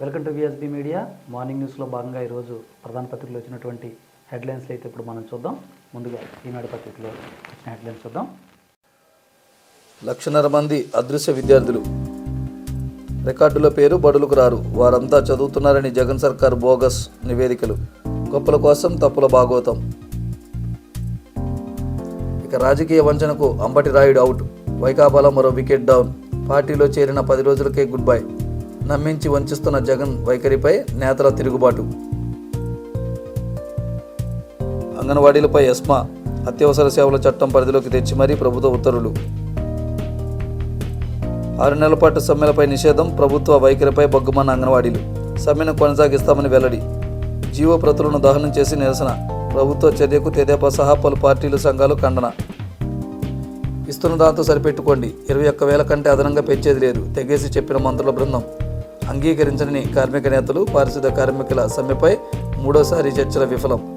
Welcome to VSB media morning న్యూస్లో భాగంగా ఈరోజు ప్రధాన పత్రికలో వచ్చినటువంటి హెడ్లైన్స్ అయితే ఇప్పుడు మనం చూద్దాం. ముందుగా ఈనాడు పత్రికలో వచ్చిన హెడ్లైన్స్ చూద్దాం. లక్షన్నర మంది అదృశ్య విద్యార్థులు. రికార్డుల పేరు బడులకు రారు. వారంతా చదువుతున్నారని జగన్ సర్కార్ బోగస్ నివేదికలు. గొప్పల కోసం తప్పుల భాగవతం ఇక రాజకీయ వంచనకు అంబటి రాయుడు అవుట్ వైకాపాలో మరో వికెట్ డౌన్ పార్టీలో చేరిన పది రోజులకే గుడ్ బై నమ్మించి వంచిస్తున్న జగన్ వైఖరిపై నేతల తిరుగుబాటు. అంగన్వాడీలపై ఎస్మా అత్యవసర సేవల చట్టం పరిధిలోకి తెచ్చి మరీ ప్రభుత్వ ఉత్తర్వులు. ఆరు నెలల పాటు సమ్మెలపై నిషేధం ప్రభుత్వ వైఖరిపై బొగ్గుమన్న అంగన్వాడీలు. సమ్మెను కొనసాగిస్తామని వెల్లడి. జీవో ప్రతులను దహనం చేసి నిరసన. ప్రభుత్వ చర్యకు తెదేపా సహా పలు పార్టీలు సంఘాలు ఖండన. ఇస్తున్న దాంతో సరిపెట్టుకోండి. ఇరవై ఒక్క వేల కంటే అదనంగా పెంచేది లేదు. తెగేసి చెప్పిన మంత్రుల బృందం. అంగీకరించని కార్మిక నేతలు పారిశుద్ధ కార్మికుల సమ్మెపై మూడోసారి చర్చల విఫలం.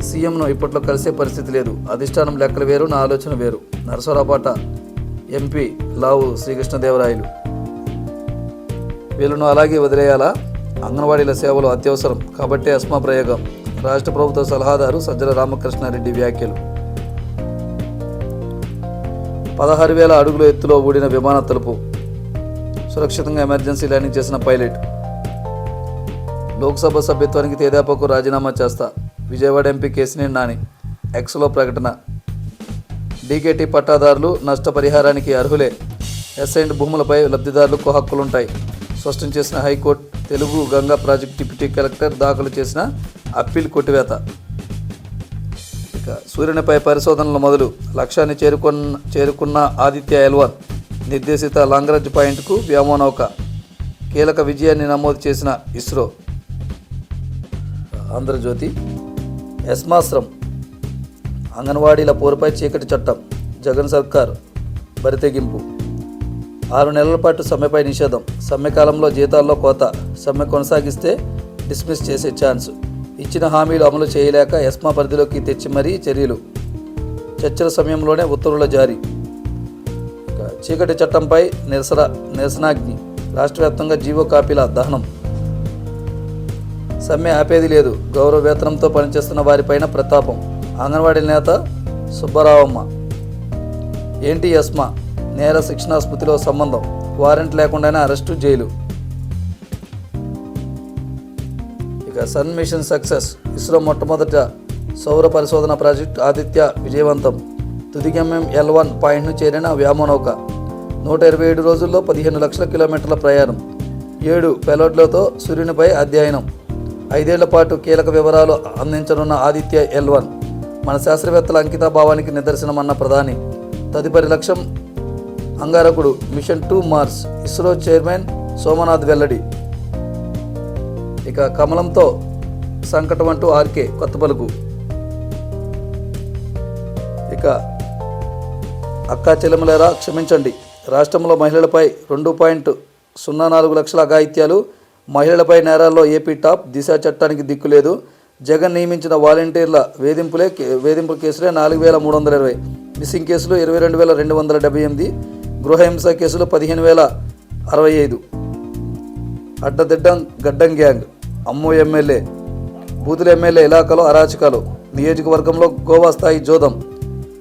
సీఎంను ఇప్పట్లో కలిసే పరిస్థితి లేదు. అధిష్టానం లెక్కలు వేరు నా ఆలోచన వేరు. నరసరాపాట ఎంపీ లావు శ్రీకృష్ణదేవరాయలు. వీళ్ళను అలాగే వదిలేయాలా? అంగన్వాడీల సేవలు అత్యవసరం. కాబట్టే అస్మా ప్రయోగం. రాష్ట్ర ప్రభుత్వ సలహాదారు సజ్జల రామకృష్ణారెడ్డి వ్యాఖ్యలు. పదహారు వేల అడుగుల ఎత్తులో ఊడిన విమాన తలుపు. సురక్షితంగా ఎమర్జెన్సీ ల్యాండింగ్ చేసిన పైలట్. లోక్సభ సభ్యత్వానికి తేదాపకు రాజీనామా చేస్తా విజయవాడ ఎంపీ కేసినేని నాని. ఎక్స్లో ప్రకటన. డీకేటీ పట్టాదారులు నష్టపరిహారానికి అర్హులే. ఎస్ఐండ్ భూములపై లబ్ధిదారులకు హక్కులుంటాయి. స్పష్టం చేసిన high court Telugu Ganga project deputy collector దాఖలు చేసిన అప్పీల్ కొట్టివేత. ఇక సూర్యునిపై పరిశోధనలు మొదలు. లక్ష్యాన్ని చేరుకున్న చేరుకున్న ఆదిత్య ఎల్వర్ నిర్దేశిత లాంగ్రేజ్ పాయింట్కు వ్యోమనౌక కీలక విజయాన్ని నమోదు చేసిన ఇస్రో. ఆంధ్రజ్యోతి ఎస్మాశ్రం అంగన్వాడీల పోరుపై చీకటి చట్టం జగన్ సర్కార్ బరితెగింపు. ఆరు నెలల పాటు సమ్మెపై నిషేధం. సమ్మె కాలంలో జీతాల్లో కోత. సమ్మె కొనసాగిస్తే డిస్మిస్ చేసే ఛాన్స్. ఇచ్చిన హామీలు అమలు చేయలేక ఎస్మా పరిధిలోకి తెచ్చి మరీ చర్యలు. చర్చల సమయంలోనే ఉత్తర్వుల జారీ. చీకటి చట్టంపై నిరసన నిరసనాగ్ని రాష్ట్ర వ్యాప్తంగా జీవో కాపీల దహనం. సమ్మె ఆపేది లేదు. గౌరవ వేతనంతో పనిచేస్తున్న వారిపైన ప్రతాపం. అంగన్వాడీ నేత సుబ్బరావమ్మ. ఏంటి యస్మా నేర శిక్షణా స్మృతిలో సంబంధం. వారెంట్ లేకుండానే అరెస్టు జైలు. ఇక సన్ మిషన్ సక్సెస్. ఇస్రో మొట్టమొదట సౌర పరిశోధన ప్రాజెక్ట్ ఆదిత్య విజయవంతం. తుదిగమ్యం ఎల్ వన్ పాయింట్ను చేరిన వ్యామనౌక. నూట ఇరవై ఏడు రోజుల్లో పదిహేను లక్షల కిలోమీటర్ల ప్రయాణం. ఏడు పెలోడ్లతో సూర్యునిపై అధ్యయనం. ఐదేళ్ళ పాటు కీలక వివరాలు అందించనున్న ఆదిత్య ఎల్ వన్. మన శాస్త్రవేత్తల అంకితాభావానికి నిదర్శనమన్న ప్రధాని. తదుపరి లక్ష్యం అంగారకుడు mission to Mars. ISRO chairman Somnath వెల్లడి. ఇక కమలంతో సంకటం అంటూ ఆర్కే కొత్త పలుకు ఇక అక్కా చెల్లెములేరా క్షమించండి. రాష్ట్రంలో మహిళలపై రెండు పాయింట్ సున్నా నాలుగు లక్షల అఘాయిత్యాలు మహిళలపై నేరాల్లో ఏపీ టాప్ దిశ చట్టానికి దిక్కులేదు జగన్ నియమించిన వాలంటీర్ల వేధింపులే వేధింపుల కేసులే నాలుగు వేల మూడు వందల ఇరవై. మిస్సింగ్ కేసులు ఇరవై రెండు వేల రెండు వందల డెబ్బై ఎనిమిది. గృహహింస కేసులు పదిహేను వేల అరవై ఐదు. అడ్డదిడ్డం గడ్డం గ్యాంగ్ అమ్ము ఎమ్మెల్యే బూతుల ఎమ్మెల్యే ఇలాకాలో అరాచకాలు. నియోజకవర్గంలో గోవా స్థాయి జోదం.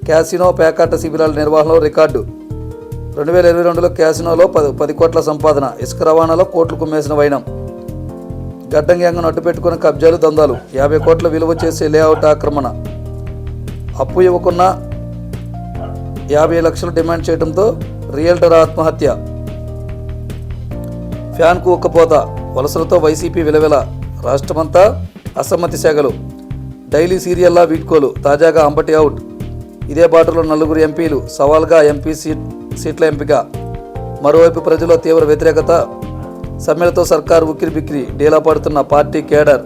క్యాసినో పేకాట శిబిరాల నిర్వహణలో రికార్డు. రెండు వేల ఇరవై రెండులో క్యాసినోలో పది పది కోట్ల సంపాదన ఇసుక రవాణాలో కోట్లు కుమ్మేసిన వైనం. గడ్డం గ్యాంగ్ను కబ్జాలు దందాలు. యాభై కోట్ల విలువ చేసే లేఅవుట్ ఆక్రమణ. అప్పు ఇవ్వకున్న యాభై లక్షలు డిమాండ్ చేయడంతో రియల్టర్ ఆత్మహత్య. ఫ్యాన్కు ఉక్కపోత వలసలతో వైసీపీ విలవిల. రాష్ట్రమంతా అసమ్మతి శాఖలు డైలీ సీరియల్లా వీడ్కోలు తాజాగా అంబటి అవుట్. ఇదే బాటలో నలుగురు ఎంపీలు సవాల్గా ఎంపీ సీట్ సీట్ల ఎంపిక. మరోవైపు ప్రజల్లో తీవ్ర వ్యతిరేకత. సమ్మెలతో సర్కారు ఉక్కిరి బిక్కిరి డీలా పడుతున్న పార్టీ కేడర్.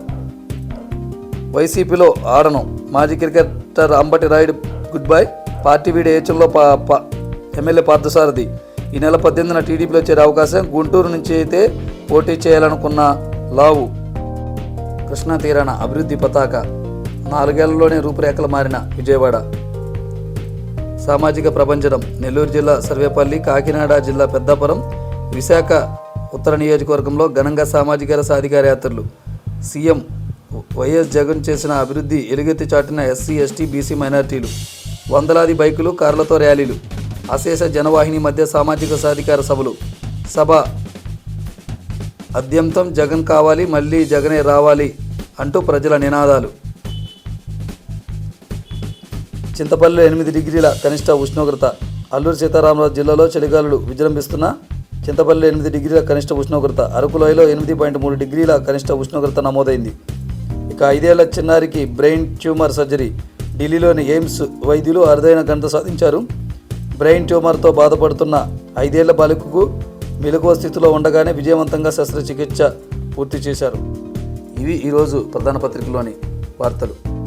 వైసీపీలో ఆడను. మాజీ cricketer Ambati Rayudu good bye party వీడి ఏచంలో పా పా- ఎమ్మెల్యే పార్థసారథి. ఈ నెల పద్దెనిమిదిన టీడీపీలో చేరే అవకాశం గుంటూరు నుంచి అయితే పోటీ చేయాలనుకున్న లావు. కృష్ణా తీరాన అభివృద్ధి పతాక. నాలుగేళ్ళలోనే రూపురేఖలు మారిన విజయవాడ. సామాజిక ప్రపంచం నెల్లూరు జిల్లా సర్వేపల్లి కాకినాడ జిల్లా పెద్దాపురం విశాఖ ఉత్తర నియోజకవర్గంలో ఘనంగా సామాజిక సాధికార యాత్రలు. సీఎం వైఎస్ జగన్ చేసిన అభివృద్ధి ఎలుగెత్తి చాటిన ఎస్సీ ఎస్టీ బీసీ మైనార్టీలు. వందలాది బైకులు కార్లతో ర్యాలీలు. అశేష జనవాహిని మధ్య సామాజిక సాధికార సభలు. సభ అద్యంతం జగన్ కావాలి మళ్ళీ జగనే రావాలి అంటూ ప్రజల నినాదాలు. చింతపల్లిలో ఎనిమిది డిగ్రీల కనిష్ట ఉష్ణోగ్రత. అల్లూరు సీతారామరాజు జిల్లాలో చలిగాలులు విజృంభిస్తున్న చింతపల్లిలో ఎనిమిది డిగ్రీల కనిష్ట ఉష్ణోగ్రత. అరకులోయలో ఎనిమిది పాయింట్ మూడు డిగ్రీల కనిష్ట ఉష్ణోగ్రత నమోదైంది. ఇక ఐదేళ్ళ చిన్నారికి బ్రెయిన్ ట్యూమర్ సర్జరీ. ఢిల్లీలోని ఎయిమ్స్ వైద్యులు అరుదైన ఘనత సాధించారు. బ్రెయిన్ ట్యూమర్తో బాధపడుతున్న ఐదేళ్ళ బాలికకు మెలకువ స్థితిలో ఉండగానే విజయవంతంగా శస్త్రచికిత్స పూర్తి చేశారు. ఇవి ఈరోజు ప్రధాన పత్రికలోని వార్తలు.